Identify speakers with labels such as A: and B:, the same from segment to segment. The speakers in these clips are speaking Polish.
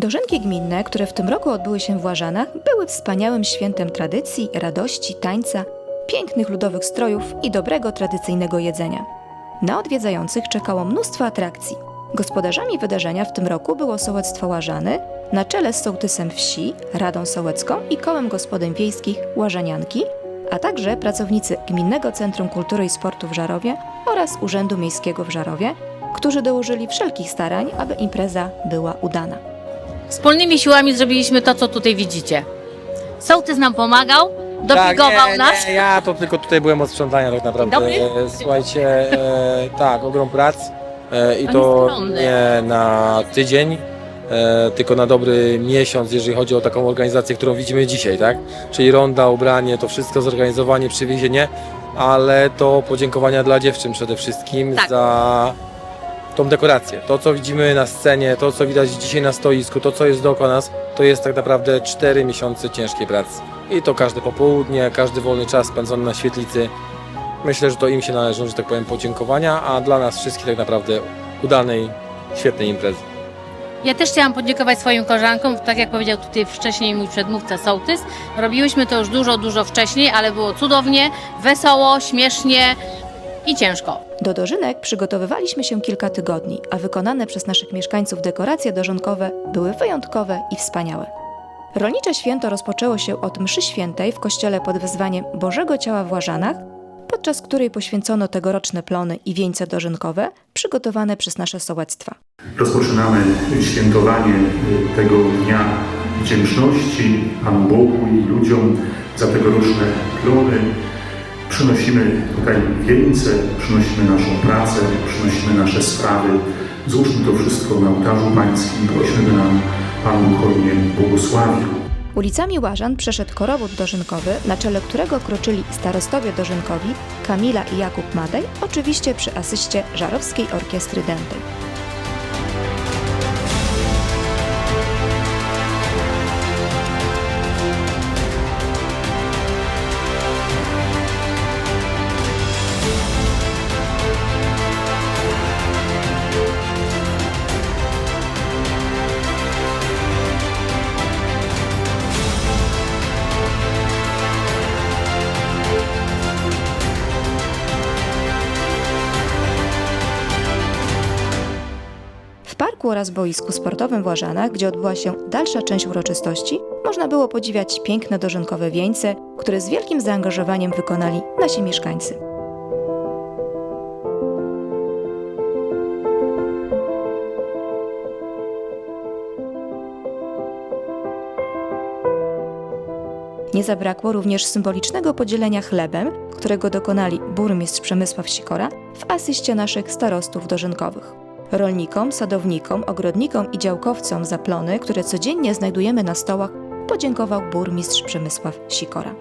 A: Dożynki gminne, które w tym roku odbyły się w Łażanach, były wspaniałym świętem tradycji, radości, tańca, pięknych ludowych strojów i dobrego tradycyjnego jedzenia. Na odwiedzających czekało mnóstwo atrakcji. Gospodarzami wydarzenia w tym roku było sołectwo Łażany, na czele z sołtysem wsi, Radą Sołecką i Kołem Gospodyń Wiejskich Łażanianki, a także pracownicy Gminnego Centrum Kultury i Sportu w Żarowie oraz Urzędu Miejskiego w Żarowie, którzy dołożyli wszelkich starań, aby impreza była udana.
B: Wspólnymi siłami zrobiliśmy to, co tutaj widzicie. Sołtys nam pomagał, dopigował
C: tak, nie,
B: nas.
C: Nie, ja to tylko tutaj byłem od sprzątania tak naprawdę.
B: Dobry?
C: E, Słuchajcie, e, tak, ogrom prac e, i
B: Pan
C: to
B: skromny.
C: nie na tydzień, e, tylko na dobry miesiąc, jeżeli chodzi o taką organizację, którą widzimy dzisiaj, tak? Czyli ronda, ubranie, to wszystko, zorganizowanie, przywiezienie, ale to podziękowania dla dziewczyn przede wszystkim
B: Tak.
C: za tą dekorację. To, co widzimy na scenie, to, co widać dzisiaj na stoisku, to, co jest dookoła nas, to jest tak naprawdę 4 miesiące ciężkiej pracy. I to każde popołudnie, każdy wolny czas spędzony na świetlicy. Myślę, że to im się należą, że tak powiem, podziękowania, a dla nas wszystkich tak naprawdę udanej, świetnej imprezy.
B: Ja też chciałam podziękować swoim koleżankom, tak jak powiedział tutaj wcześniej mój przedmówca Sołtys. Robiłyśmy to już dużo, dużo wcześniej, ale było cudownie, wesoło, śmiesznie i ciężko.
A: Do dożynek przygotowywaliśmy się kilka tygodni, a wykonane przez naszych mieszkańców dekoracje dożynkowe były wyjątkowe i wspaniałe. Rolnicze święto rozpoczęło się od mszy świętej w kościele pod wezwaniem Bożego Ciała w Łażanach, podczas której poświęcono tegoroczne plony i wieńce dożynkowe przygotowane przez nasze sołectwa.
D: Rozpoczynamy świętowanie y, tego dnia wdzięczności Panu Bogu i ludziom za tegoroczne plony. Przynosimy tutaj wieńce, przynosimy naszą pracę, przynosimy nasze sprawy. Złóżmy to wszystko na ołtarzu Pańskim. Prośmy, nam Pan hojnie błogosławił.
A: Ulicami Łażan przeszedł korowód dożynkowy, na czele którego kroczyli starostowie dożynkowi Kamila i Jakub Madej, oczywiście przy asyście Żarowskiej Orkiestry Dętej. Parku oraz boisku sportowym w Łażanach, gdzie odbyła się dalsza część uroczystości, można było podziwiać piękne dożynkowe wieńce, które z wielkim zaangażowaniem wykonali nasi mieszkańcy. Nie zabrakło również symbolicznego podzielenia chlebem, którego dokonali burmistrz Przemysław Sikora w asyście naszych starostów dożynkowych. Rolnikom, sadownikom, ogrodnikom i działkowcom za plony, które codziennie znajdujemy na stołach, podziękował burmistrz Przemysław Sikora.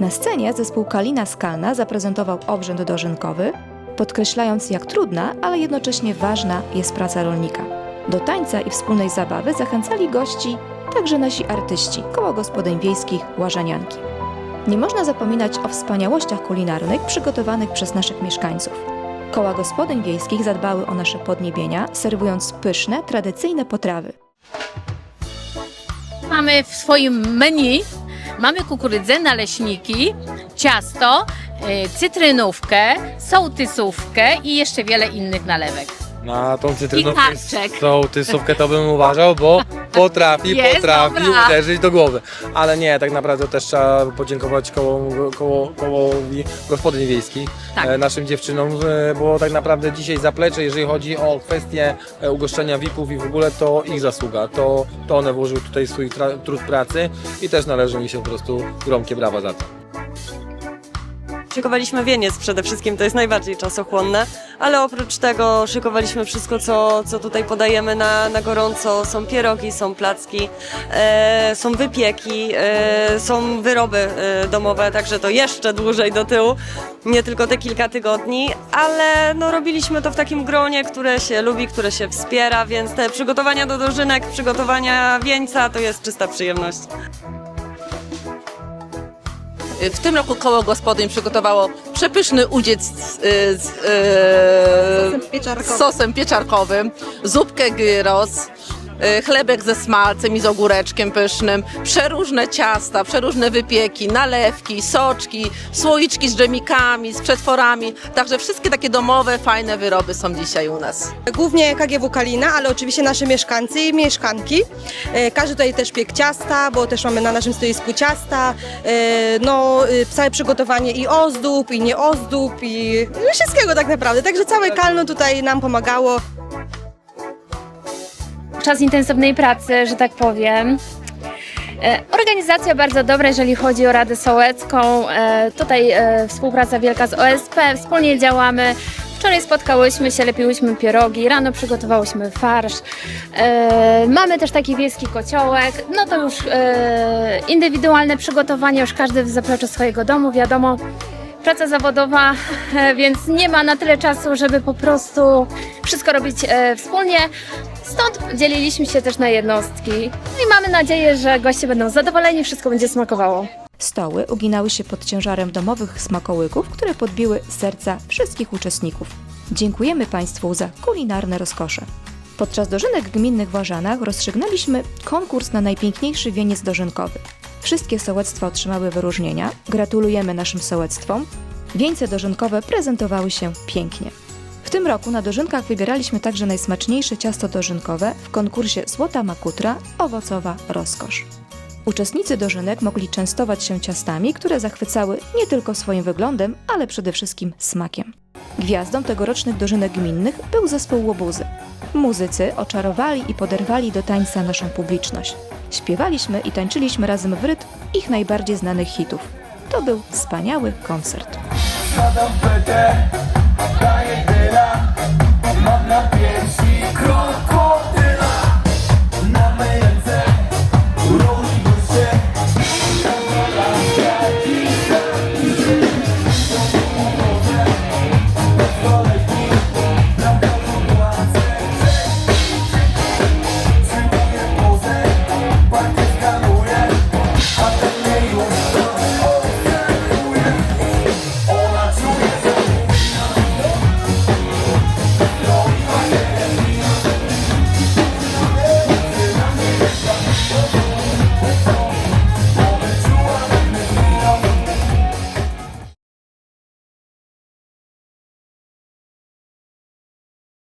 A: Na scenie zespół Kalina Skalna zaprezentował obrzęd dożynkowy, podkreślając jak trudna, ale jednocześnie ważna jest praca rolnika. Do tańca i wspólnej zabawy zachęcali gości także nasi artyści, koło gospodyń wiejskich Łażanianki. Nie można zapominać o wspaniałościach kulinarnych przygotowanych przez naszych mieszkańców. Koła gospodyń wiejskich zadbały o nasze podniebienia, serwując pyszne, tradycyjne potrawy.
B: Mamy w swoim menu mamy kukurydzę, naleśniki, ciasto, y, cytrynówkę, sołtysówkę i jeszcze wiele innych nalewek.
C: Na tą cytrynówkę
B: I karczek.
C: sołtysówkę to bym uważał, bo potrafi,
B: Jest
C: potrafi
B: dobra.
C: uderzyć do głowy. Ale nie, tak naprawdę też trzeba podziękować koło, koło, kołowi gospodyń wiejskich,
B: Tak.
C: e, naszym dziewczynom, e, bo tak naprawdę dzisiaj zaplecze, jeżeli chodzi o kwestię e, ugoszczenia VIP-ów i w ogóle, to ich zasługa. To, to one włożyły tutaj swój tra- trud pracy i też należą mi się po prostu gromkie brawa za to.
E: Szykowaliśmy wieniec przede wszystkim, to jest najbardziej czasochłonne, ale oprócz tego szykowaliśmy wszystko, co, co tutaj podajemy na, na gorąco. Są pierogi, są placki, e, są wypieki, e, są wyroby e, domowe, także to jeszcze dłużej do tyłu, nie tylko te kilka tygodni, ale no, robiliśmy to w takim gronie, które się lubi, które się wspiera, więc te przygotowania do dożynek, przygotowania wieńca to jest czysta przyjemność.
F: W tym roku koło gospodyń przygotowało przepyszny udziec z, z, e, z sosem pieczarkowym, zupkę gyros, y, chlebek ze smalcem i z ogóreczkiem pysznym, przeróżne ciasta, przeróżne wypieki, nalewki, soczki, słoiczki z dżemikami, z przetworami. Także wszystkie takie domowe, fajne wyroby są dzisiaj u nas.
G: Głównie KGW Kalina, ale oczywiście nasze mieszkańcy i mieszkanki. E, Każdy tutaj też piek ciasta, bo też mamy na naszym stoisku ciasta. E, No, e, całe przygotowanie i ozdób, i nie ozdób, i no, wszystkiego tak naprawdę. Także całe Kalno tutaj nam pomagało.
H: Czas intensywnej pracy, że tak powiem. E, Organizacja bardzo dobra, jeżeli chodzi o Radę Sołecką. E, Tutaj e, współpraca wielka z OSP, wspólnie działamy. Wczoraj spotkałyśmy się, lepiłyśmy pierogi, rano przygotowałyśmy farsz. Mamy też taki wiejski kociołek. No to już indywidualne przygotowanie, już każdy w zapleczu swojego domu, wiadomo. Praca zawodowa, więc nie ma na tyle czasu, żeby po prostu wszystko robić wspólnie. Stąd dzieliliśmy się też na jednostki. No i mamy nadzieję, że goście będą zadowoleni, wszystko będzie smakowało.
A: Stoły uginały się pod ciężarem domowych smakołyków, które podbiły serca wszystkich uczestników. Dziękujemy Państwu za kulinarne rozkosze. Podczas dożynek gminnych w Łażanach rozstrzygnęliśmy konkurs na najpiękniejszy wieniec dożynkowy. Wszystkie sołectwa otrzymały wyróżnienia. Gratulujemy naszym sołectwom. Wieńce dożynkowe prezentowały się pięknie. W tym roku na dożynkach wybieraliśmy także najsmaczniejsze ciasto dożynkowe w konkursie Złota Makutra Owocowa Rozkosz. Uczestnicy dożynek mogli częstować się ciastami, które zachwycały nie tylko swoim wyglądem, ale przede wszystkim smakiem. Gwiazdą tegorocznych dożynek gminnych był zespół Łobuzy. Muzycy oczarowali i poderwali do tańca naszą publiczność. Śpiewaliśmy i tańczyliśmy razem w rytm ich najbardziej znanych hitów. To był wspaniały koncert.